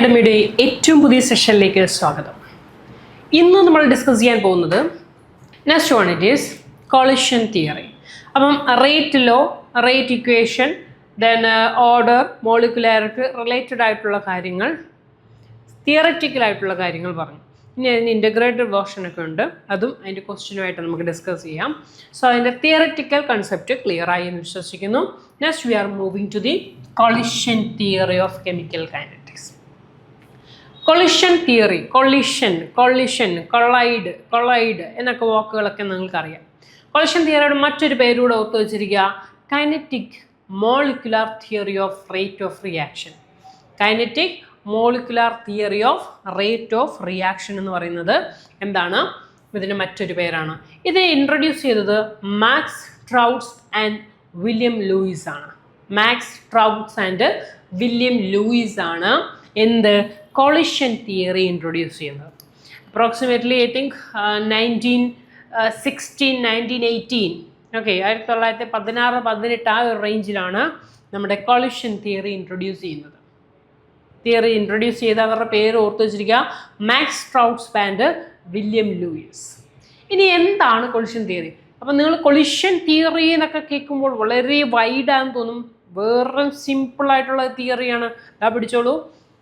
അക്കാഡമിയുടെ ഏറ്റവും പുതിയ സെഷനിലേക്ക് സ്വാഗതം. ഇന്ന് നമ്മൾ ഡിസ്കസ് ചെയ്യാൻ പോകുന്നത് next one it is collision theory അപ്പം rate law rate equation then order molecularity related ആയിട്ടുള്ള കാര്യങ്ങൾ തിയററ്റിക്കൽ ആയിട്ടുള്ള കാര്യങ്ങൾ പറഞ്ഞു. ഇനി അതിന് ഇന്റഗ്രേറ്റഡ് വേർഷൻ ഒക്കെ ഉണ്ട്. അതും അതിന്റെ ക്വസ്റ്റ്യനുമായിട്ട് നമുക്ക് ഡിസ്കസ് ചെയ്യാം. സോ അതിന്റെ തിയററ്റിക്കൽ കൺസെപ്റ്റ് ക്ലിയർ ആയി എന്ന് വിശ്വസിക്കുന്നു. Next we are moving to the collision theory of chemical kinetics collision theory collision collision collide collide എന്നൊക്കെ വാക്കുകളൊക്കെ നിങ്ങൾക്കറിയാം. കൊളിഷൻ തിയറിയുടെ മറ്റൊരു പേരൂടെ ഓർത്ത് വെച്ചിരിക്കുക kinetic molecular theory of rate of reaction kinetic molecular theory of rate of reaction എന്ന് പറയുന്നത് എന്താണ്? ഇതിന് മറ്റൊരു പേരാണ്. ഇത് ഇൻട്രൊഡ്യൂസ് ചെയ്തത് Max Trautz and William Lewis ആണ്. Max Trautz and William Lewis ആണ്. എന്ത്? കൊളിഷൻ തിയറി ഇൻട്രൊഡ്യൂസ് ചെയ്യുന്നത് approximately I think nineteen sixteen nineteen eighteen okay ആയിരത്തി തൊള്ളായിരത്തി പതിനാറ് പതിനെട്ട് ആ ഒരു റേഞ്ചിലാണ് നമ്മുടെ കൊളിഷൻ തിയറി ഇൻട്രൊഡ്യൂസ് ചെയ്യുന്നത്. തിയറി ഇൻട്രൊഡ്യൂസ് ചെയ്ത അവരുടെ പേര് ഓർത്തു വെച്ചിരിക്കുക Max Trautz band William Lewis ഇനി എന്താണ് കൊളിഷൻ തിയറി അപ്പം നിങ്ങൾ കൊളിഷൻ തിയറി എന്നൊക്കെ കേൾക്കുമ്പോൾ വളരെ വൈഡാന്ന് തോന്നും. വേറെ സിമ്പിളായിട്ടുള്ള തിയറിയാണ് ഇതാ പിടിച്ചോളൂ.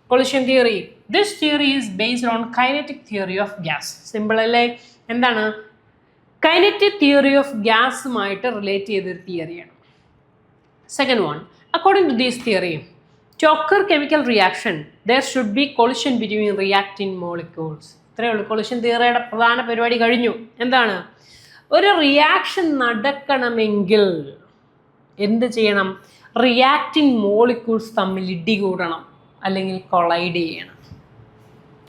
Collision theory this theory is based on kinetic theory of gas simple അല്ലേ? എന്താണ്? കൈനറ്റിക് തിയറി ഓഫ് ഗ്യാസുമായിട്ട് റിലേറ്റ് ചെയ്തൊരു തിയറിയാണ് second one according to these theory to occur chemical reaction, there should be collision between reacting molecules. ഇത്രയേ ഉള്ളൂ. Collision തിയറിയുടെ പ്രധാന പരിപാടി കഴിഞ്ഞു. എന്താണ്? ഒരു റിയാക്ഷൻ നടക്കണമെങ്കിൽ എന്ത് ചെയ്യണം? റിയാക്റ്റിംഗ് മോളിക്യൂൾസ് തമ്മിൽ ഇടികൂടണം. അല്ലെങ്കിൽ കൊളൈഡ് ചെയ്യണം.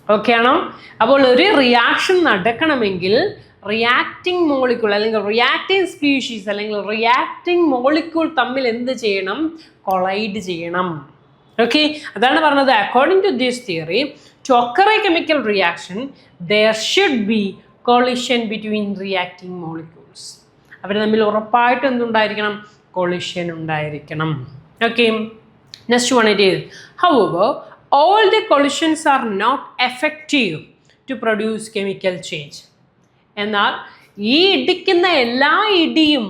ഓക്കെ ആണോ? അപ്പോൾ ഒരു റിയാക്ഷൻ നടക്കണമെങ്കിൽ റിയാക്റ്റിംഗ് മോളിക്യൂൾ അല്ലെങ്കിൽ റിയാക്റ്റിംഗ് സ്പീഷീസ് അല്ലെങ്കിൽ റിയാക്റ്റിംഗ് മോളിക്യൂൾ തമ്മിൽ എന്ത് ചെയ്യണം? കൊളൈഡ് ചെയ്യണം. ഓക്കെ അതാണ് പറഞ്ഞത്. According to this theory to occur chemical reaction there should be collision between reacting molecules അവർ തമ്മിൽ ഉറപ്പായിട്ട് എന്തുണ്ടായിരിക്കണം? കൊളിഷൻ ഉണ്ടായിരിക്കണം. Okay next one it is however all the collisions are not effective to produce chemical change എന്നാൽ ഈ ഇടിക്കുന്ന എല്ലാ ഇടിയും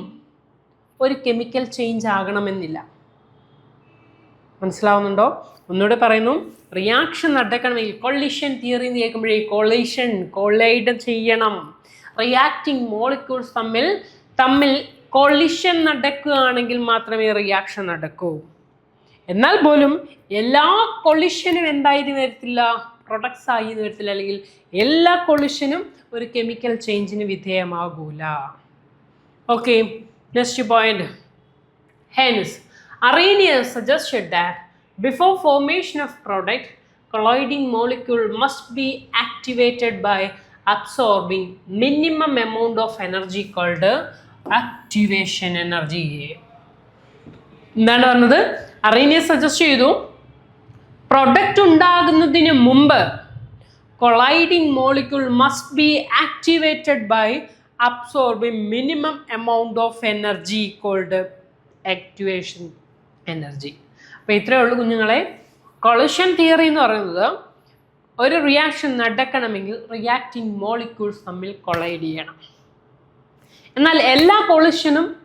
ഒരു chemical change ആകണമെന്നില്ല. മനസ്സിലാവുന്നുണ്ടോ? ഒന്നുകൂടെ പറയുന്നു. റിയാക്ഷൻ നടക്കണമെങ്കിൽ കൊളിഷൻ തിയറി എന്ന് കേൾക്കുമ്പോഴേ കൊളിഷൻ കൊളൈഡ് ചെയ്യണം. റിയാക്ടിങ് മോളിക്യൂൾസ് തമ്മിൽ തമ്മിൽ കൊളിഷൻ നടക്കുകയാണെങ്കിൽ മാത്രമേ റിയാക്ഷൻ നടക്കൂ. എന്നാൽ പോലും എല്ലാ കൊളിഷനും എന്തായി വരത്തില്ല? പ്രൊഡക്ട്സ് ആയി എന്ന് വരത്തില്ല. അല്ലെങ്കിൽ എല്ലാ കൊളിഷനും ഒരു കെമിക്കൽ ചേഞ്ചിന് വിധേയമാകൂല. Okay next point hence Arrhenius suggested that before formation of product colliding molecule must be activated by absorbing minimum amount of energy called activation energy എന്താണ് പറഞ്ഞത്? അറീനിയസ് സജസ്റ്റ് ചെയ്തു. പ്രൊഡക്റ്റ് ഉണ്ടാകുന്നതിന് മുമ്പ് colliding molecule must be activated by absorbing minimum amount of energy called activation energy അപ്പോൾ ഇത്രയേ ഉള്ളൂ കുഞ്ഞുങ്ങളെ. Collision theory എന്ന് പറയുന്നത് ഒരു റിയാക്ഷൻ നടക്കണമെങ്കിൽ റിയാക്റ്റിംഗ് മോളിക്യൂൾസ് തമ്മിൽ കൊളൈഡ് ചെയ്യണം. എന്നാൽ എല്ലാ കൊളിഷനും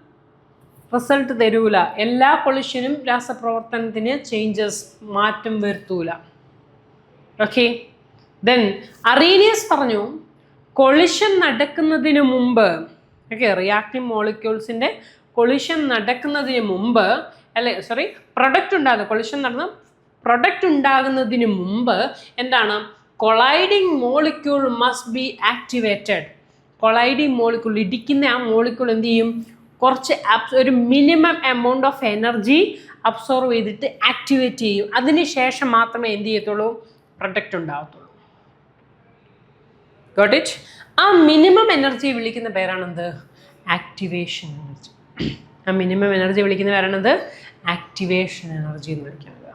റിസൾട്ട് തരൂല. എല്ലാ കൊളിഷനും രാസപ്രവർത്തനത്തിന് ചേഞ്ചസ് മാറ്റം വരുത്തൂല. ഓക്കെ? ദെൻ അറീനിയസ് പറഞ്ഞു കൊളിഷൻ നടക്കുന്നതിന് മുമ്പ് ഓക്കെ റിയാക്റ്റീവ് മോളിക്യൂൾസിന്റെ കൊളിഷൻ നടക്കുന്നതിന് മുമ്പ് അല്ലെ സോറി പ്രൊഡക്റ്റ് ഉണ്ടാകുന്ന കൊളിഷൻ നടന്ന പ്രൊഡക്റ്റ് ഉണ്ടാകുന്നതിന് മുമ്പ് എന്താണ്? Colliding molecule must be activated colliding molecule ഇടിക്കുന്ന ആ മോളിക്യൂൾ എന്ത് ചെയ്യും? കുറച്ച് അബ്സ് ഒരു minimum amount of energy absorb ചെയ്തിട്ട് ആക്ടിവേറ്റ് ചെയ്യും. അതിന് ശേഷം മാത്രമേ എന്ത് ചെയ്യത്തുള്ളൂ? പ്രൊഡക്റ്റ് ഉണ്ടാകത്തുള്ളൂ ഗോട്ട് ഇറ്റ് ആ മിനിമം എനർജി വിളിക്കുന്ന പേരാണെന്ത്? ആക്ടിവേഷൻ എനർജി ആ മിനിമം എനർജി വിളിക്കുന്ന പേരാണെന്ത്? ആക്ടിവേഷൻ എനർജി എന്ന് വിളിക്കുന്നത്.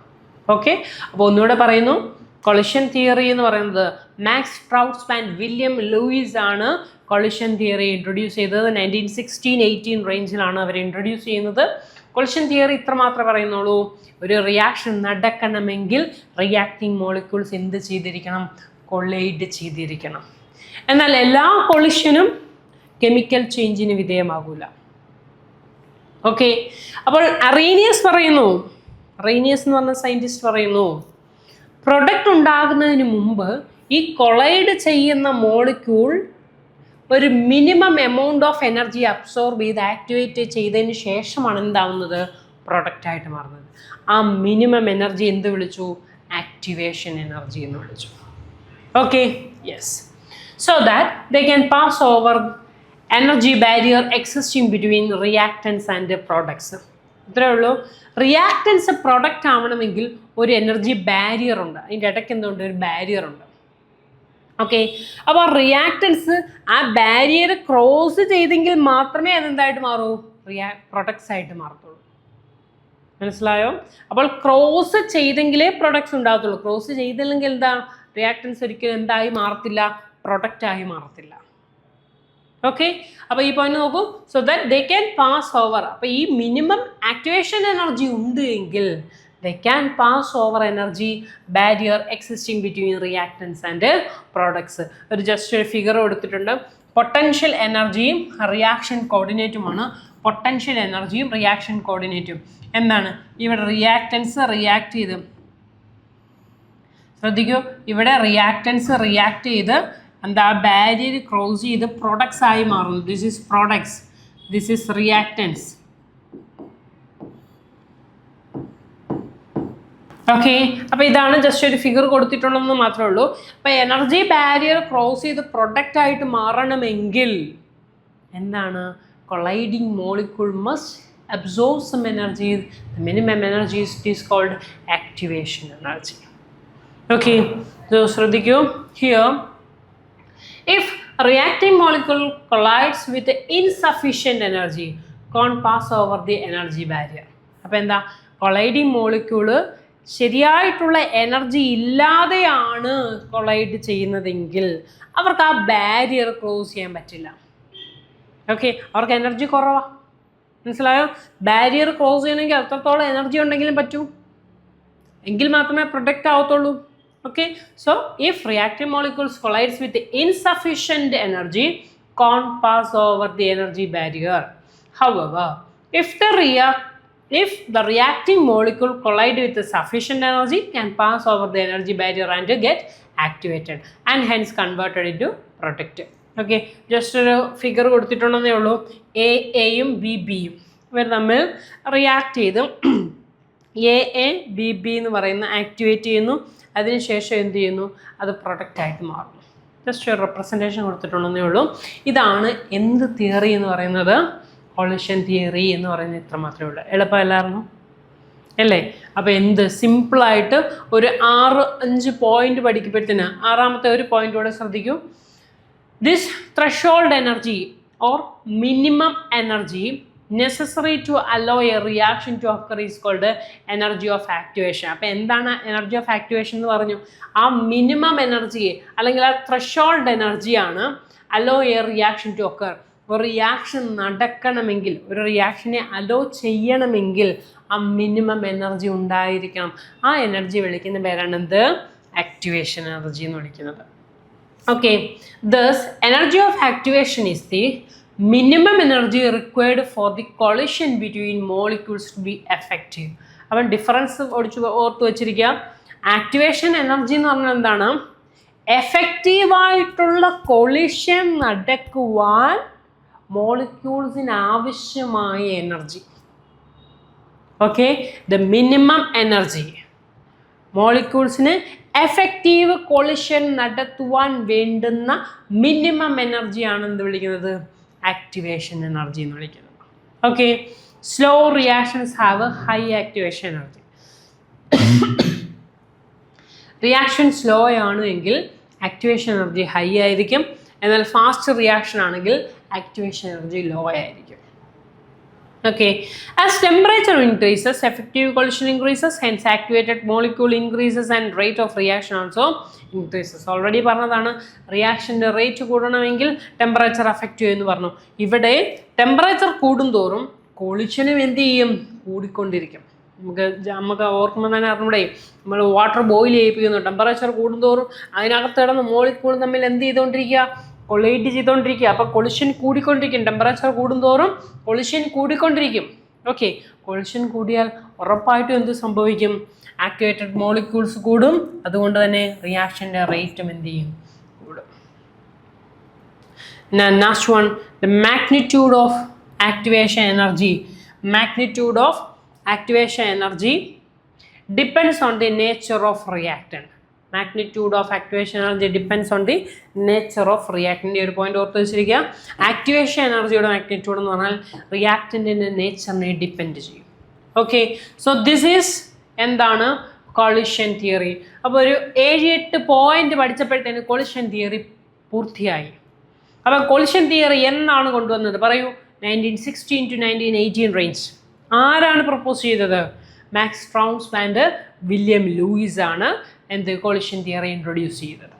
ഓക്കെ അപ്പോൾ ഒന്നുകൂടെ പറയുന്നു. കൊളിഷൻ തിയറി എന്ന് പറയുന്നത് Max Trautz and William Lewis ആണ് കൊളിഷൻ തിയറി ഇൻട്രൊഡ്യൂസ് ചെയ്തത് നയന്റീൻ സിക്സ്റ്റീൻ എയ്റ്റീൻ റേഞ്ചിലാണ് അവർ ഇൻട്രൊഡ്യൂസ് ചെയ്യുന്നത്. കൊളിഷൻ തിയറി ഇത്ര മാത്രമേ പറയുന്നുള്ളൂ. ഒരു റിയാക്ഷൻ നടക്കണമെങ്കിൽ റിയാക്ടിങ് മോളിക്യൂൾസ് എന്ത് ചെയ്തിരിക്കണം? കൊള്ളൈഡ് ചെയ്തിരിക്കണം. എന്നാൽ എല്ലാ കൊളിഷനും കെമിക്കൽ ചേഞ്ചിന് വിധേയമാകൂല. ഓക്കെ അപ്പോൾ അറേനിയസ് പറയുന്നു. അറേനിയസ് എന്ന് പറഞ്ഞ സയന്റിസ്റ്റ് പറയുന്നു പ്രൊഡക്റ്റ് ഉണ്ടാകുന്നതിന് മുമ്പ് ഈ കൊളൈഡ് ചെയ്യുന്ന മോളിക്യൂൾ ഒരു minimum amount of energy absorb ചെയ്ത് ആക്ടിവേറ്റ് ചെയ്തതിന് ശേഷമാണ് എന്താവുന്നത്? പ്രൊഡക്റ്റായിട്ട് മാറുന്നത്. ആ മിനിമം എനർജി എന്ത് വിളിച്ചു? ആക്ടിവേഷൻ എനർജി എന്ന് വിളിച്ചു. Okay yes so that they can pass over energy barrier existing between reactants and products ഇത്രയേ ഇത്രേ ഉള്ളൂ. റിയാക്റ്റൻസ് പ്രൊഡക്റ്റ് ആവണമെങ്കിൽ ഒരു എനർജി ബാരിയർ ഉണ്ട്. അതിന്റെ ഇടയ്ക്ക് എന്തുകൊണ്ട് ഒരു ബാരിയർ ഉണ്ട്. ഓക്കെ? അപ്പോൾ റിയാക്ടൻസ് ആ ബാരിയർ ക്രോസ് ചെയ്തെങ്കിൽ മാത്രമേ അതെന്തായിട്ട് മാറൂ? റിയാ പ്രൊഡക്ട്സ് ആയിട്ട് മാറത്തുള്ളൂ. മനസ്സിലായോ? അപ്പോൾ ക്രോസ് ചെയ്തെങ്കിലേ പ്രൊഡക്ട്സ് ഉണ്ടാകത്തുള്ളൂ. ക്രോസ് ചെയ്തില്ലെങ്കിൽ എന്താ? റിയാക്ടൻസ് ഒരിക്കലും എന്തായി മാറത്തില്ല പ്രൊഡക്റ്റ് ആയി മാറത്തില്ല. ഓക്കെ? അപ്പോൾ ഈ പോയിന്റ് നോക്കൂ. So that they can pass over അപ്പോൾ ഈ മിനിമം ആക്ടിവേഷൻ എനർജി ഉണ്ട് എങ്കിൽ they can pass over energy barrier existing between reactants and products ഒരു ജസ്റ്റ് ഒരു ഫിഗർ കൊടുത്തിട്ടുണ്ട്. പൊട്ടൻഷ്യൽ എനർജിയും റിയാക്ഷൻ കോർഡിനേറ്റുമാണ് പൊട്ടൻഷ്യൽ എനർജിയും റിയാക്ഷൻ കോർഡിനേറ്റും എന്താണ്? ഇവിടെ റിയാക്ടൻസ് റിയാക്ട് ചെയ്ത്. ശ്രദ്ധിക്കൂ. ഇവിടെ റിയാക്റ്റൻസ് റിയാക്ട് ചെയ്ത്. എന്താ? ബാരിയർ ക്രോസ് ചെയ്ത് പ്രൊഡക്ട്സ് ആയി മാറുന്നു. This is products this is reactants okay അപ്പോൾ ഇതാണ് ജസ്റ്റ് ഒരു ഫിഗർ കൊടുത്തിട്ടുള്ളതെന്ന് മാത്രമേ ഉള്ളൂ. അപ്പോൾ എനർജി ബാരിയർ ക്രോസ് ചെയ്ത് പ്രൊഡക്റ്റ് ആയിട്ട് മാറണമെങ്കിൽ എന്താണ്? Colliding molecule must absorb some energy minimum energy is called activation energy okay ശ്രദ്ധിക്കൂ. Here if reacting molecule collides with insufficient energy can pass over the energy barrier അപ്പോൾ എന്താ? Colliding molecule ശരിയായിട്ടുള്ള energy ഇല്ലാതെയാണ് collide ചെയ്യുന്നതെങ്കിൽ അവർക്ക് ആ barrier close ചെയ്യാൻ പറ്റില്ല. ഓക്കെ അവർക്ക് എനർജി കുറവാ. മനസ്സിലായോ? ബാരിയർ ക്ലോസ് ചെയ്യണമെങ്കിൽ അത്രത്തോളം എനർജി ഉണ്ടെങ്കിലും പറ്റൂ. എങ്കിൽ മാത്രമേ product ആവത്തുള്ളൂ. Okay so if reactive collides with insufficient energy can pass over the energy barrier however if the react if the reacting molecule collide with sufficient energy can pass over the energy barrier and get activated and hence converted into product okay just ഒരു figure കൊടുത്തിട്ടുണ്ടെന്നേ ഉള്ളൂ. A എയും B ബിയും ഇവർ തമ്മിൽ react ചെയ്ത് A A B B എന്ന് പറയുന്ന ആക്ടിവേറ്റ് ചെയ്യുന്നു. അതിനുശേഷം എന്ത് ചെയ്യുന്നു? അത് പ്രൊഡക്റ്റായിട്ട് മാറുന്നു. ജസ്റ്റ് ഒരു റെപ്രസെന്റേഷൻ കൊടുത്തിട്ടുണ്ടെന്നേ ഉള്ളൂ. ഇതാണ് എന്ത് തിയറി എന്ന് പറയുന്നത്? കൊളിഷൻ തിയറി എന്ന് പറയുന്നത് ഇത്ര മാത്രമേ ഉള്ളൂ. എളുപ്പമല്ലായിരുന്നു അല്ലേ? അപ്പോൾ എന്ത്? സിമ്പിളായിട്ട് ഒരു ആറ് അഞ്ച് പോയിന്റ് പഠിക്കുമ്പോഴത്തേന് ആറാമത്തെ ഒരു പോയിന്റ് കൂടെ ശ്രദ്ധിക്കൂ. This threshold energy or minimum energy necessary to allow a reaction to occur is called energy of activation അപ്പോൾ എന്താണ് എനർജി ഓഫ് ആക്ടിവേഷൻ എന്ന് പറഞ്ഞു? ആ മിനിമം എനർജി അല്ലെങ്കിൽ ആ ത്രഷോൾഡ് എനർജിയാണ് allow a reaction to occur. ഒരു റിയാക്ഷൻ നടക്കണമെങ്കിൽ ഒരു റിയാക്ഷനെ അലോ ചെയ്യണമെങ്കിൽ ആ മിനിമം എനർജി ഉണ്ടായിരിക്കണം. ആ എനർജി വിളിക്കുന്ന പേരാണ് എന്ത് ആക്ടിവേഷൻ എനർജി എന്ന് വിളിക്കുന്നത്. Okay thus energy of activation is the minimum energy required for the collision between molecules to be effective അപ്പം ഡിഫറൻസ് ഓടിച്ച് ഓർത്ത് വെച്ചിരിക്കുക. ആക്ടിവേഷൻ എനർജി എന്ന് പറഞ്ഞാൽ എന്താണ്? എഫക്റ്റീവായിട്ടുള്ള കൊളിഷൻ നടക്കുവാൻ മോളിക്യൂൾസിന് ആവശ്യമായ energy okay the minimum energy മോളിക്യൂൾസിന് effective collision നടത്തുവാൻ വേണ്ടുന്ന മിനിമം എനർജിയാണ് എന്ത് വിളിക്കുന്നത്? ആക്ടിവേഷൻ എനർജി എന്ന് വിളിക്കുന്നത്. Okay slow reactions have high activation energy reaction slow ആണ് എങ്കിൽ ആക്ടിവേഷൻ എനർജി ഹൈ ആയിരിക്കും. എന്നാൽ ഫാസ്റ്റ് റിയാക്ഷൻ ആണെങ്കിൽ ആക്ടിവേഷൻ എനർജി ലോ ആയിരിക്കും. Okay as temperature increases effective collision increases hence activated molecule increases and rate of reaction also increases already പറഞ്ഞതാണ്. റിയാക്ഷന്റെ rate കൂടണമെങ്കിൽ temperature affect ചെയ്യുമെന്ന് പറഞ്ഞു. ഇവിടെ ടെമ്പറേച്ചർ കൂടുന്തോറും കൊളിഷനും എന്ത് ചെയ്യും? കൂടിക്കൊണ്ടിരിക്കും. നമുക്ക് നമുക്ക് ഓർക്കുമ്പോൾ തന്നെ അറിഞ്ഞൂടെ. നമ്മൾ വാട്ടർ ബോയിൽ ചെയ്യിപ്പിക്കുന്നു. ടെമ്പറേച്ചർ കൂടുന്തോറും അതിനകത്ത് കിടന്ന് മോളിക്കൂൾ തമ്മിൽ എന്ത് ചെയ്തുകൊണ്ടിരിക്കുക? കൊളൈഡ് ചെയ്തുകൊണ്ടിരിക്കുക അപ്പോൾ കൊളിഷൻ കൂടിക്കൊണ്ടിരിക്കും. ടെമ്പറേച്ചർ കൂടുന്തോറും കൊളിഷൻ കൂടിക്കൊണ്ടിരിക്കും. ഓക്കെ കൊളിഷൻ കൂടിയാൽ ഉറപ്പായിട്ടും എന്ത് സംഭവിക്കും? ആക്ടിവേറ്റഡ് മോളിക്യൂൾസ് കൂടും. അതുകൊണ്ട് തന്നെ റിയാക്ഷന്റെ റേറ്റും എന്ത് ചെയ്യും? കൂടും. One the magnitude of activation energy magnitude of activation energy depends on the nature of reactant reactant. Of activation energy depends on the nature of റിയാക്ടിന്റെ ഒരു പോയിന്റ് ഓർത്ത് വെച്ചിരിക്കുക. ആക്ടിവേഷൻ എനർജിയുടെ മാഗ്നിറ്റ്യൂഡ് എന്ന് പറഞ്ഞാൽ റിയാക്ടിന്റെ നേച്ചറിനെ ഡിപ്പെൻഡ് ചെയ്യും. ഓക്കെ സോ ദിസ് ഈസ് എന്താണ്? കൊളിഷൻ തിയറി അപ്പോൾ ഒരു ഏഴ് എട്ട് പോയിന്റ് പഠിച്ചപ്പോഴത്തേന് കൊളിഷൻ തിയറി പൂർത്തിയായി. അപ്പം കൊളിഷൻ തിയറി എന്നാണ് കൊണ്ടുവന്നത്? പറയൂ. Nineteen sixteen to nineteen eighteen range ആരാണ് പ്രപ്പോസ് ചെയ്തത്? Max Trautz and William Lewis ആണ് എന്ത് കൊളിഷൻ തിയറി ഇൻട്രൊഡ്യൂസ് ചെയ്തത്.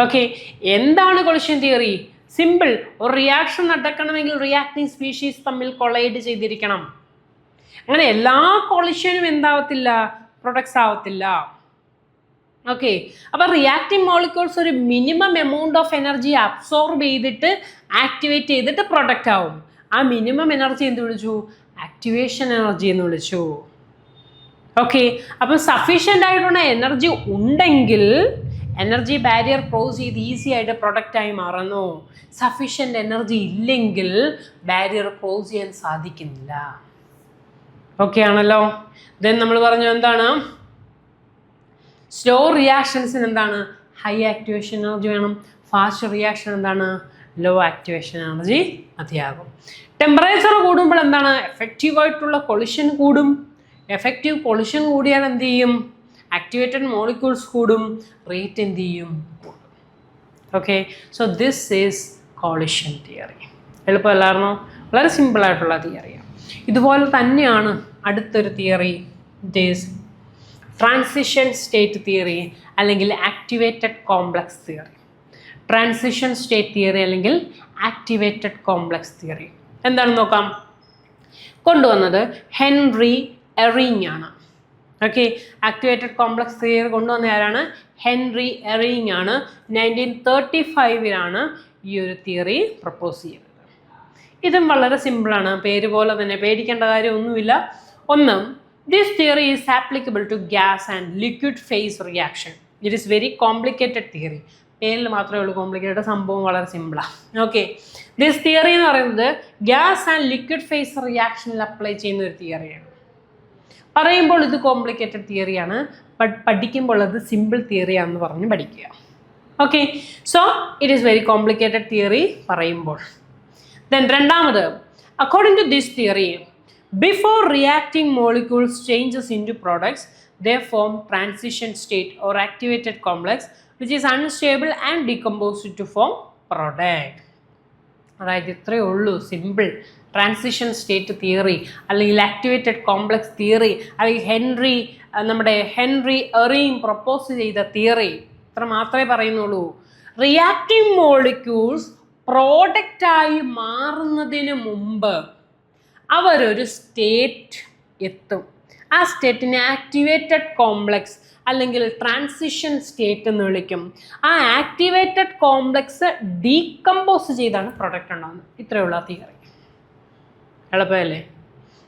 ഓക്കെ എന്താണ് കൊളിഷൻ തിയറി? സിമ്പിൾ ഒരു റിയാക്ഷൻ നടക്കണമെങ്കിൽ റിയാക്ടിങ് സ്പീഷീസ് തമ്മിൽ കൊളൈഡ് ചെയ്തിരിക്കണം. അങ്ങനെ എല്ലാ കൊളിഷനും എന്താവത്തില്ല? പ്രൊഡക്ട്സ് ആവത്തില്ല. ഓക്കെ അപ്പോൾ റിയാക്ടിങ് മോളിക്യൂൾസ് ഒരു minimum amount of energy absorb ചെയ്തിട്ട് ആക്ടിവേറ്റ് ചെയ്തിട്ട് പ്രൊഡക്റ്റ് ആവും. ആ മിനിമം എനർജി എന്ത് വിളിച്ചു? ആക്ടിവേഷൻ എനർജി എന്ന് വിളിച്ചു. ഓക്കെ അപ്പം സഫീഷ്യന്റ് ആയിട്ടുള്ള എനർജി ഉണ്ടെങ്കിൽ എനർജി ബാരിയർ ക്രോസ് ചെയ്ത് ഈസി ആയിട്ട് പ്രൊഡക്റ്റായി മാറുന്നു. സഫീഷ്യന്റ് എനർജി ഇല്ലെങ്കിൽ ബാരിയർ ക്രോസ് ചെയ്യാൻ സാധിക്കുന്നില്ല. ഓക്കെ ആണല്ലോ? ദെൻ നമ്മൾ പറഞ്ഞു എന്താണ്? സ്ലോ റിയാക്ഷൻസിന് എന്താണ്? ഹൈ ആക്ടിവേഷൻ എനർജി വേണം. ഫാസ്റ്റ് റിയാക്ഷൻ എന്താണ്? ലോ ആക്ടിവേഷൻ എനർജി മതിയാകും. ടെമ്പറേച്ചർ കൂടുമ്പോൾ എന്താണ്? എഫക്റ്റീവായിട്ടുള്ള കൊളിഷൻ കൂടും. എഫക്റ്റീവ് പൊളിഷൻ കൂടിയാൽ എന്ത് ചെയ്യും? ആക്ടിവേറ്റഡ് മോളിക്യൂൾസ് കൂടും. റേറ്റ് എന്ത് ചെയ്യും? Okay so this is collision theory എളുപ്പമല്ലായിരുന്നോ വളരെ സിമ്പിളായിട്ടുള്ള തിയറിയാണ് ഇതുപോലെ തന്നെയാണ് അടുത്തൊരു theory this transition state theory അല്ലെങ്കിൽ activated complex theory transition state theory അല്ലെങ്കിൽ ആക്ടിവേറ്റഡ് കോംപ്ലക്സ് തിയറി എന്താണെന്ന് നോക്കാം? കൊണ്ടുവന്നത് ഹെൻറി എറിങ് ആണ് ഓക്കെ ആക്ടിവേറ്റഡ് കോംപ്ലക്സ് തിയറി കൊണ്ടുവന്ന ആരാണ്? ഹെൻറി എറിങ് ആണ് നയന്റീൻ തേർട്ടി ഫൈവിലാണ് ഈ ഒരു തിയറി പ്രപ്പോസ് ചെയ്യുന്നത് ഇതും വളരെ സിമ്പിളാണ് പേര് പോലെ തന്നെ പേടിക്കേണ്ട കാര്യമൊന്നുമില്ല. ഒന്ന് this theory is applicable to gas and liquid phase reaction it is very complicated theory പേരിൽ മാത്രമേ ഉള്ളൂ കോംപ്ലിക്കേറ്റഡ് സംഭവം വളരെ സിമ്പിളാണ് ഓക്കെ ദിസ് തിയറി എന്ന് പറയുന്നത് ഗ്യാസ് ആൻഡ് ലിക്വിഡ് ഫേസ് റിയാക്ഷനിൽ അപ്ലൈ ചെയ്യുന്ന ഒരു തിയറിയാണ് പറയുമ്പോൾ ഇത് കോംപ്ലിക്കേറ്റഡ് തിയറിയാണ് പഠിക്കുമ്പോൾ അത് സിമ്പിൾ തിയറിയാണെന്ന് പറഞ്ഞ് പഠിക്കുക. Okay so it is very complicated theory പറയുമ്പോൾ. ദെൻ രണ്ടാമത് according to this theory before reacting molecules changes into products they form transition state or activated complex which is unstable and decomposed to form product അതായത് ഇത്രയേ ഉള്ളൂ simple transition state theory അല്ലെങ്കിൽ activated complex theory അല്ലെങ്കിൽ Henry നമ്മുടെ Henry എറിയും propose ചെയ്ത theory ഇത്ര മാത്രമേ പറയുന്നുള്ളൂ. റിയാക്റ്റീവ് മോളിക്യൂൾസ് പ്രോഡക്റ്റായി മാറുന്നതിന് മുമ്പ് അവരൊരു സ്റ്റേറ്റ് എത്തും. ആ സ്റ്റേറ്റിനെ ആക്ടിവേറ്റഡ് കോംപ്ലക്സ് അല്ലെങ്കിൽ ട്രാൻസിഷൻ സ്റ്റേറ്റ് എന്ന് വിളിക്കും. ആ ആക്ടിവേറ്റഡ് കോംപ്ലക്സ് ഡീകമ്പോസ് ചെയ്താണ് പ്രൊഡക്റ്റ് ഉണ്ടാകുന്നത് ഇത്രയുള്ള തിയറി എളുപ്പമല്ലേ?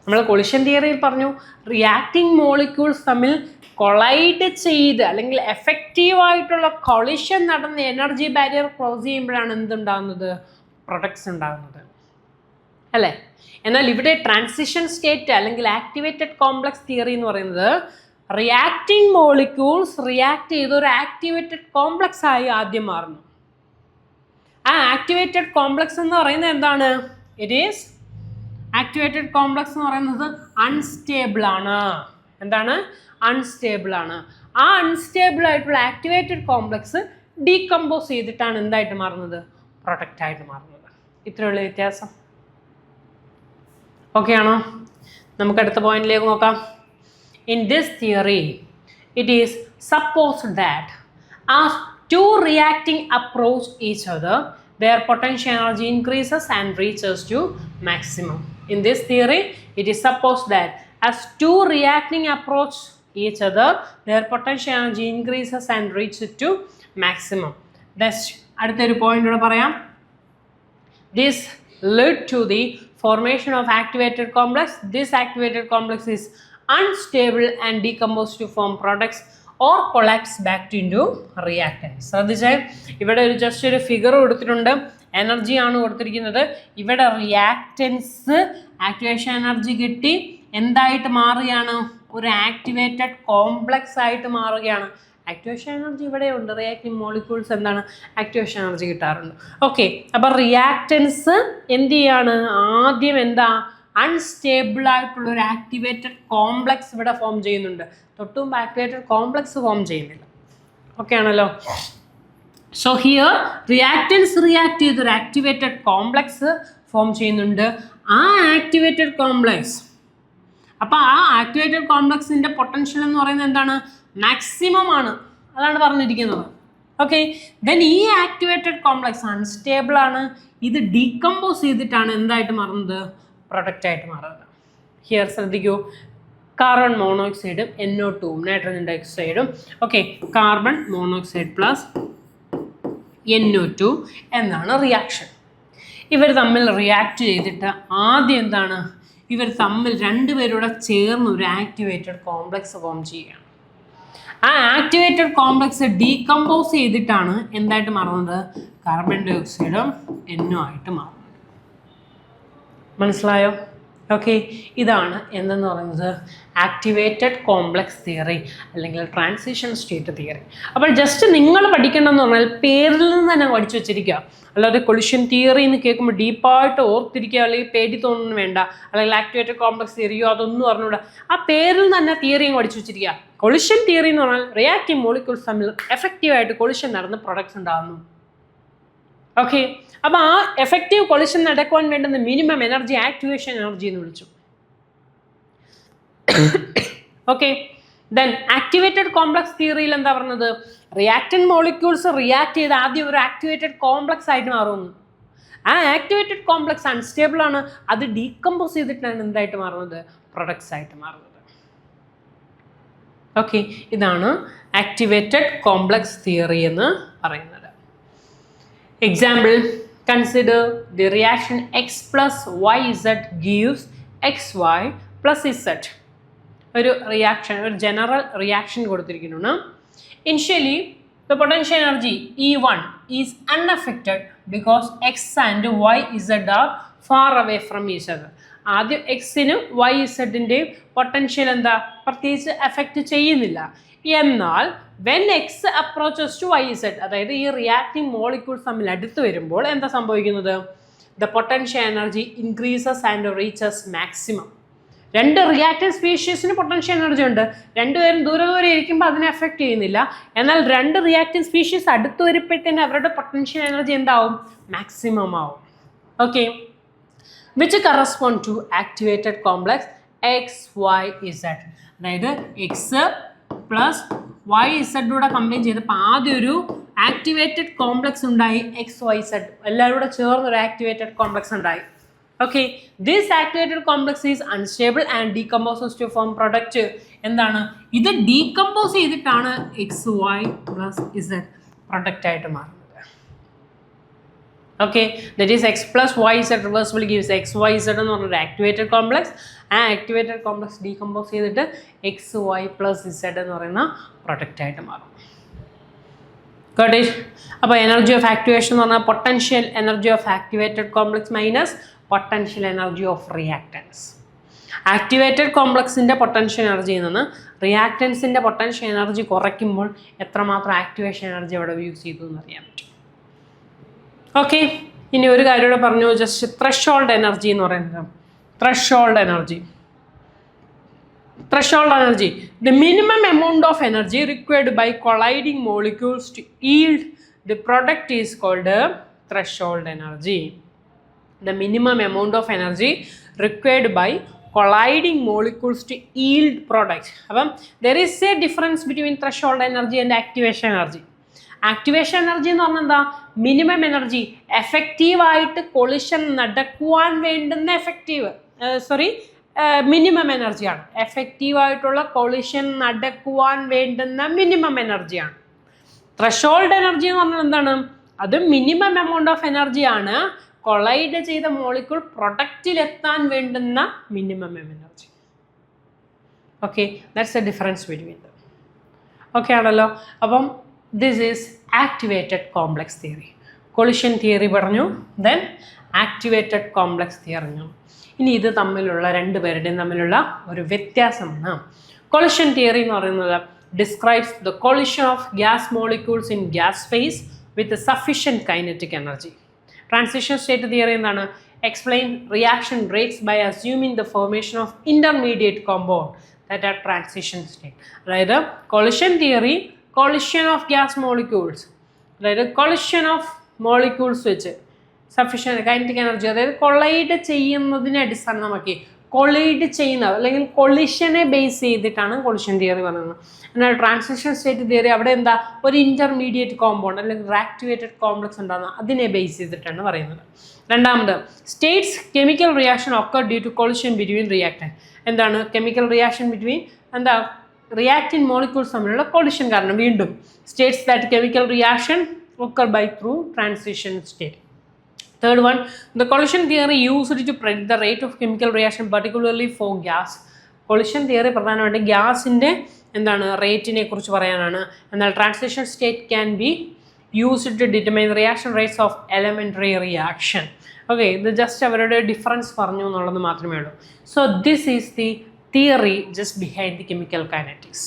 നമ്മൾ കൊളിഷൻ തിയറിയിൽ പറഞ്ഞു റിയാക്ടിങ് മോളിക്യൂൾസ് തമ്മിൽ കൊളൈഡ് ചെയ്ത് അല്ലെങ്കിൽ എഫക്റ്റീവായിട്ടുള്ള കൊളിഷൻ നടന്ന് എനർജി ബാരിയർ ക്രോസ് ചെയ്യുമ്പോഴാണ് എന്തുണ്ടാകുന്നത്? പ്രൊഡക്ട്സ് ഉണ്ടാകുന്നത്. അല്ലേ? എന്നാൽ ഇവിടെ ട്രാൻസിഷൻ സ്റ്റേറ്റ് അല്ലെങ്കിൽ ആക്ടിവേറ്റഡ് കോംപ്ലക്സ് തിയറി എന്ന് പറയുന്നത് റിയാക്ടിങ് മോളിക്യൂൾസ് റിയാക്ട് ചെയ്ത് ഒരു ആക്ടിവേറ്റഡ് കോംപ്ലക്സ് ആയി ആദ്യം മാറുന്നു. ആ ആക്ടിവേറ്റഡ് കോംപ്ലക്സ് എന്ന് പറയുന്നത് എന്താണ്? ഇറ്റ് ഈസ് ആക്ടിവേറ്റഡ് കോംപ്ലക്സ് എന്ന് പറയുന്നത് അൺസ്റ്റേബിൾ ആണ്. എന്താണ്? അൺസ്റ്റേബിൾ ആണ്. ആ അൺസ്റ്റേബിൾ ആയിട്ടുള്ള ആക്ടിവേറ്റഡ് കോംപ്ലക്സ് ഡീകമ്പോസ് ചെയ്തിട്ടാണ് എന്തായിട്ട് മാറുന്നത്? പ്രൊഡക്റ്റ് ആയിട്ട് മാറുന്നത്. ഇത്രയുള്ള വ്യത്യാസം. ഓക്കെ ആണോ? നമുക്ക് അടുത്ത പോയിന്റിലേക്ക് നോക്കാം. In this theory it is suppose that ആ two reacting approach each other their potential energy increases and reaches to maximum. In this theory, it is supposed that as two reacting approach each other their potential energy increases and reaches to maximum next അടുത്തൊരു point കൂടെ പറയാം this led to the formation of activated complex this activated complex is unstable and decomposed to form products or collapse back into reactants ശ്രദ്ധിച്ചേ ഇവിടെ ഒരു just ഒരു figure കൊടുത്തിട്ടുണ്ട് energy ആണ് കൊടുത്തിരിക്കുന്നത്. ഇവിടെ റിയാക്റ്റൻസ് ആക്ടിവേഷൻ എനർജി കിട്ടി. എന്തായിട്ട് മാറുകയാണ്? ഒരു ആക്ടിവേറ്റഡ് കോംപ്ലക്സ് ആയിട്ട് മാറുകയാണ്. ആക്ടിവേഷൻ എനർജി ഇവിടെ ഉണ്ട്. റിയാക്റ്റീവ് മോളിക്യൂൾസ് എന്താണ്? ആക്ടിവേഷൻ എനർജി കിട്ടാറുണ്ട്. ഓക്കെ അപ്പോൾ റിയാക്റ്റൻസ് എന്ത് ചെയ്യാണ്? ആദ്യം എന്താ? അൺസ്റ്റേബിൾ ആയിട്ടുള്ള ഒരു ആക്ടിവേറ്റഡ് കോംപ്ലക്സ് ഇവിടെ ഫോം ചെയ്യുന്നുണ്ട്. തൊട്ടുമ്പോൾ ആക്ടിവേറ്റഡ് കോംപ്ലക്സ് ഫോം ചെയ്യുന്നില്ല. ഓക്കെ ആണല്ലോ? സോ ഹിയർ റിയാക്റ്റൻസ് റിയാക്ട് ചെയ്ത് ഒരു ആക്ടിവേറ്റഡ് കോംപ്ലക്സ് ഫോം ചെയ്യുന്നുണ്ട്. ആ ആക്ടിവേറ്റഡ് കോംപ്ലക്സ് അപ്പോൾ ആ ആക്ടിവേറ്റഡ് കോംപ്ലക്സിന്റെ പൊട്ടൻഷ്യൽ എന്ന് പറയുന്നത് എന്താണ്? മാക്സിമം ആണ്. അതാണ് പറഞ്ഞിരിക്കുന്നത്. ഓക്കെ ദെൻ ഈ ആക്ടിവേറ്റഡ് കോംപ്ലക്സ് അൺസ്റ്റേബിൾ ആണ്. ഇത് ഡീകമ്പോസ് ചെയ്തിട്ടാണ് എന്തായിട്ട് മാറുന്നത്? പ്രൊഡക്റ്റ് ആയിട്ട് മാറുന്നത്. ഹിയർ ശ്രദ്ധിക്കൂ. കാർബൺ മോണോക്സൈഡും എൻ ഒ ടൂവും nitrogen ഡയോക്സൈഡും okay carbon monoxide plus N O two എന്നാണ് റിയാക്ഷൻ ഇവർ തമ്മിൽ റിയാക്ട് ചെയ്തിട്ട് ആദ്യം എന്താണ്? ഇവർ തമ്മിൽ രണ്ടുപേരൂടെ ചേർന്ന് ഒരു ആക്ടിവേറ്റഡ് കോംപ്ലക്സ് ഫോം ചെയ്യുകയാണ്. ആ ആക്ടിവേറ്റഡ് കോംപ്ലക്സ് ഡീകമ്പോസ് ചെയ്തിട്ടാണ് എന്തായിട്ട് മാറുന്നത്? കാർബൺ ഡയോക്സൈഡും എന്നും ആയിട്ട് മാറുന്നത്. മനസ്സിലായോ? ഓക്കെ ഇതാണ് എന്തെന്ന് പറയുന്നത്? ആക്ടിവേറ്റഡ് കോംപ്ലക്സ് തിയറി അല്ലെങ്കിൽ ട്രാൻസിഷൻ സ്റ്റേറ്റ് തിയറി അപ്പോൾ ജസ്റ്റ് നിങ്ങൾ പഠിക്കേണ്ടതെന്ന് പറഞ്ഞാൽ പേരിൽ നിന്ന് തന്നെ പഠിച്ചു വെച്ചിരിക്കുക. അല്ലാതെ കൊളിഷൻ തിയറി എന്ന് കേൾക്കുമ്പോൾ ഡീപ്പായിട്ട് ഓർത്തിരിക്കുക അല്ലെങ്കിൽ പേടി തോന്നുന്നു വേണ്ട. അല്ലെങ്കിൽ ആക്ടിവേറ്റഡ് കോംപ്ലക്സ് തിയറിയോ അതൊന്നും അറിഞ്ഞൂടാ ആ പേരിൽ തന്നെ തിയറി പഠിച്ചു വെച്ചിരിക്കുക. കൊളിഷൻ തിയറി എന്ന് പറഞ്ഞാൽ റിയാക്റ്റീവ് മോളിക്യൂൾസ് തമ്മിൽ എഫക്റ്റീവായിട്ട് കൊളിഷൻ നടന്ന് പ്രൊഡക്ട്സ് ഉണ്ടാകുന്നു. ഓക്കെ അപ്പോൾ ആ എഫക്റ്റീവ് കൊളിഷൻ നടക്കുവാൻ വേണ്ടുന്ന മിനിമം എനർജി ആക്ടിവേഷൻ എനർജി എന്ന് വിളിച്ചു. ഓക്കെ ദെൻ ആക്ടിവേറ്റഡ് കോംപ്ലക്സ് തിയറിയിൽ എന്താ പറഞ്ഞത്? റിയാക്റ്റൻ മോളിക്യൂൾസ് റിയാക്ട് ചെയ്ത് ആദ്യം ഒരു ആക്ടിവേറ്റഡ് കോംപ്ലക്സ് ആയിട്ട് മാറുന്നു. ആ ആക്ടിവേറ്റഡ് കോംപ്ലക്സ് അൺസ്റ്റേബിൾ ആണ്. അത് ഡീകമ്പോസ് ചെയ്തിട്ടാണ് എന്തായിട്ട് മാറുന്നത്? പ്രൊഡക്ട്സ് ആയിട്ട് മാറുന്നത്. ഓക്കെ ഇതാണ് ആക്ടിവേറ്റഡ് കോംപ്ലക്സ് തിയറി എന്ന് പറയുന്നത്. Example, consider the reaction x plus yz gives xy plus z. ഒരു റിയാക്ഷൻ ഒരു ജനറൽ റിയാക്ഷൻ കൊടുത്തിരിക്കുന്നു initially the potential energy E one is unaffected because X and Y Z are far away from each other ആദ്യം എക്സിനും Y ഇസഡിന്റെയും potential എന്താ? പ്രത്യേകിച്ച് effect ചെയ്യുന്നില്ല. എന്നാൽ when X approaches to Y Z അതായത് ഈ റിയാക്റ്റീവ് മോളിക്യൂൾസ് തമ്മിൽ അടുത്ത് വരുമ്പോൾ എന്താ സംഭവിക്കുന്നത്? The potential energy increases and reaches maximum രണ്ട് റിയാക്റ്റീവ് സ്പീഷീസിന് പൊട്ടൻഷ്യൽ എനർജി ഉണ്ട്. രണ്ടുപേരും ദൂരെ ദൂരെ ഇരിക്കുമ്പോൾ അതിനെ എഫക്റ്റ് ചെയ്യുന്നില്ല. എന്നാൽ രണ്ട് റിയാക്റ്റീവ് സ്പീഷീസ് അടുത്ത് വരുമ്പോഴത്തേന് അവരുടെ പൊട്ടൻഷ്യൽ എനർജി എന്താവും? മാക്സിമം ആവും. Okay which correspond to activated complex X Y Z അതായത് എക്സ് പ്ലസ് വൈ ഇസഡിലൂടെ കമ്പൈൻ ചെയ്തപ്പോൾ ആദ്യം ഒരു ആക്ടിവേറ്റഡ് കോംപ്ലക്സ് ഉണ്ടായി എക്സ് വൈ സെഡ് എല്ലാവരും കൂടെ ചേർന്ന് ഒരു ആക്ടിവേറ്റഡ് കോംപ്ലക്സ് ഉണ്ടായി. Okay this activated complex is unstable and decomposes to form product എന്താണ്? ഇത് ഡീകമ്പോസ് ചെയ്തിട്ടാണ് X Y plus Z product ആയിട്ട് മാറുന്നത്. Okay that is X plus Y Z reversible gives X Y Z എന്ന് പറഞ്ഞൊരു activated complex ആ activated complex decompose ചെയ്തിട്ട് X Y plus Z എന്ന് പറയുന്ന പ്രൊഡക്റ്റ് ആയിട്ട് മാറും. കേട്ടേ അപ്പോൾ എനർജി ഓഫ് ആക്ടിവേഷൻ എന്ന് പറഞ്ഞാൽ potential energy of activated complex minus potential energy of reactants activated കോംപ്ലക്സിന്റെ potential എനർജിയിൽ നിന്ന് റിയാക്റ്റൻസിന്റെ പൊട്ടൻഷ്യൽ എനർജി കുറയ്ക്കുമ്പോൾ എത്രമാത്രം ആക്ടിവേഷൻ എനർജി അവിടെ യൂസ് ചെയ്തു എന്ന് അറിയാൻ പറ്റും. ഓക്കെ ഇനി ഒരു കാര്യം കൂടെ പറഞ്ഞു ജസ്റ്റ് ത്രഷോൾഡ് എനർജി എന്ന് പറയുന്നത് threshold energy energy the minimum amount of energy required by colliding molecules to yield the product is called a threshold energy the minimum amount of energy required by colliding molecules to yield product അപ്പം there is a difference between threshold energy and activation energy activation energy എന്ന് പറഞ്ഞാൽ എന്താ? Minimum energy. എഫക്റ്റീവായിട്ട് collision നടക്കുവാൻ വേണ്ടുന്ന effective sorry minimum എനർജിയാണ്. എഫക്റ്റീവായിട്ടുള്ള collision നടക്കുവാൻ വേണ്ടുന്ന മിനിമം എനർജിയാണ്. ത്രഷോൾഡ് എനർജി എന്ന് പറഞ്ഞാൽ എന്താണ്? അത് മിനിമം എമൗണ്ട് ഓഫ് എനർജിയാണ്. കൊളൈഡ് ചെയ്ത മോളിക്യൂൾ പ്രൊഡക്റ്റിലെത്താൻ വേണ്ടുന്ന minimum energy. Okay that's a difference between okay ആണല്ലോ. അപ്പം this is activated complex theory collision theory പറഞ്ഞു ദെൻ ആക്ടിവേറ്റഡ് കോംപ്ലക്സ് തിയറി പറഞ്ഞു. ഇനി ഇത് തമ്മിലുള്ള രണ്ട് പേരുടെയും തമ്മിലുള്ള ഒരു വ്യത്യാസമാണ്. കൊളിഷൻ തിയറി എന്ന് പറയുന്നത് describes the collision of gas molecules in gas phase with sufficient kinetic energy transition state theory എന്താണ്? Explain reaction rates by assuming the formation of intermediate compound that are transition state അതായത് collision theory collision of gas molecules അതായത് collision of molecules വെച്ച് sufficient kinetic energy അതായത് collide ചെയ്യുന്നതിനെ അടിസ്ഥാനമാക്കി collide ചെയ്യുന്ന അല്ലെങ്കിൽ കൊളിഷനെ ബേസ് ചെയ്തിട്ടാണ് കൊളിഷൻ തിയറി പറയുന്നത്. എന്നാൽ ട്രാൻസിഷൻ സ്റ്റേറ്റ് തിയറി അവിടെ എന്താ? ഒരു ഇന്റർമീഡിയറ്റ് കോമ്പൗണ്ട് അല്ലെങ്കിൽ ആക്ടിവേറ്റഡ് കോംപ്ലക്സ് ഉണ്ടാകുന്ന അതിനെ ബേസ് ചെയ്തിട്ടാണ് പറയുന്നത്. രണ്ടാമത് സ്റ്റേറ്റ്സ് കെമിക്കൽ റിയാക്ഷൻ ഒക്കെ due to collision between reactant എന്താണ്? കെമിക്കൽ റിയാക്ഷൻ ബിറ്റ്വീൻ എന്താ? റിയാക്റ്റിൻ മോളിക്യൂൾസ് തമ്മിലുള്ള കൊളിഷൻ കാരണം വീണ്ടും states that chemical reaction occur by through transition state. Third one, the collision theory used to predict the rate of chemical reaction, particularly for gas. Collision theory പ്രധാനമായിട്ട് ഗ്യാസിന്റെ എന്താണ് റേറ്റിനെ കുറിച്ച് പറയാനാണ് എന്നാൽ transition state can be used to determine reaction rates of elementary reaction okay ഇത് just അവരുടെ difference പറഞ്ഞു എന്നുള്ളത് മാത്രമേ ഉള്ളൂ so this is the theory just behind the chemical kinetics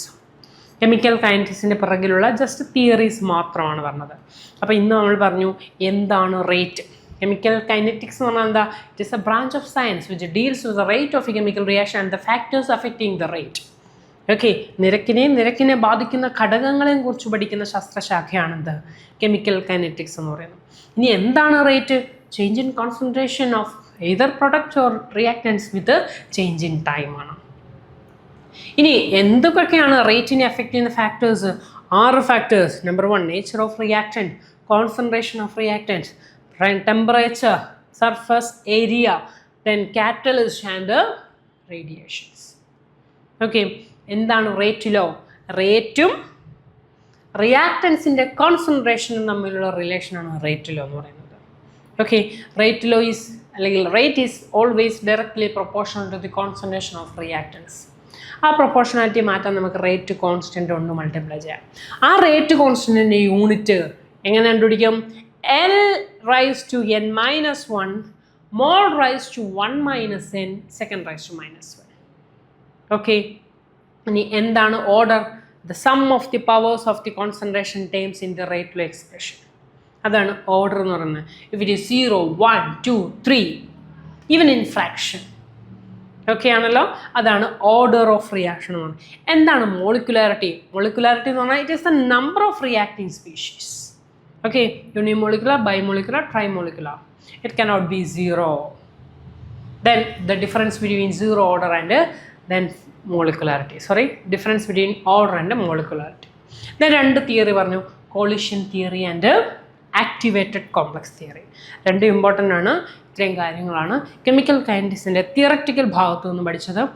chemical കൈനറ്റിക്സിന്റെ പിറകിലുള്ള ജസ്റ്റ് തിയറീസ് മാത്രമാണ് പറഞ്ഞത്. അപ്പോൾ ഇന്ന് നമ്മൾ പറഞ്ഞു എന്താണ് റേറ്റ് കെമിക്കൽ കൈനറ്റിക്സ് എന്ന് പറഞ്ഞാൽ എന്താ? It is a branch of science which deals with the rate of chemical reaction and the factors affecting the rate okay നിരക്കിനെയും നിരക്കിനെ ബാധിക്കുന്ന ഘടകങ്ങളെയും കുറിച്ച് പഠിക്കുന്ന ശസ്ത്രശാഖയാണെന്ത്? കെമിക്കൽ കൈനറ്റിക്സ് എന്ന് പറയുന്നത്. ഇനി എന്താണ് rate change in concentration of either product or reactants with change in time ആണ്. ഇനി എന്തൊക്കെയാണ് റേറ്റിനെ എഫക്റ്റ് ചെയ്യുന്ന ഫാക്ടേഴ്സ് ആറ് factors number one nature of reactant concentration of reactant temperature surface area then catalyst and radiations okay എന്താണ് rate law റേറ്റും റിയാക്ടൻസിന്റെ കോൺസെൻട്രേഷനും തമ്മിലുള്ള റിലേഷനാണ് rate law എന്ന് പറയുന്നത്. ഓക്കെ റേറ്റിലോ ഈസ് അല്ലെങ്കിൽ rate is always directly proportional to the concentration of reactants ആ proportionality മാറ്റാൻ നമുക്ക് rate constant ഒന്ന് മൾട്ടിപ്ലൈ ചെയ്യാം. ആ റേറ്റ് കോൺസ്റ്റന്റിന്റെ യൂണിറ്റ് എങ്ങനെ കണ്ടുപിടിക്കും? L raise to N minus one mole raise to one minus N second raise to minus one okay ഇനി എന്താണ് order the sum of the powers of the concentration terms in the rate to expression അതാണ് order എന്ന് പറയുന്നത്. If it is zero one two three even in fraction okay ആണല്ലോ അതാണ് order of reaction എന്ന് പറയുന്നത് എന്താണ് മോളിക്കുലാരിറ്റി മോളിക്കുലാരിറ്റി എന്ന് പറഞ്ഞാൽ it is the number of reacting species okay unimolecular tri trimolecular it cannot be zero then the difference between zero order and then molecularity sorry difference between order and molecularity then രണ്ട് theory പറഞ്ഞു. Collision theory and activated complex theory രണ്ടും important ആണ്. ഇത്രയും കാര്യങ്ങളാണ്. Chemical കൈൻഡിസിന്റെ theoretical ഭാഗത്തു നിന്ന് പഠിച്ചത്.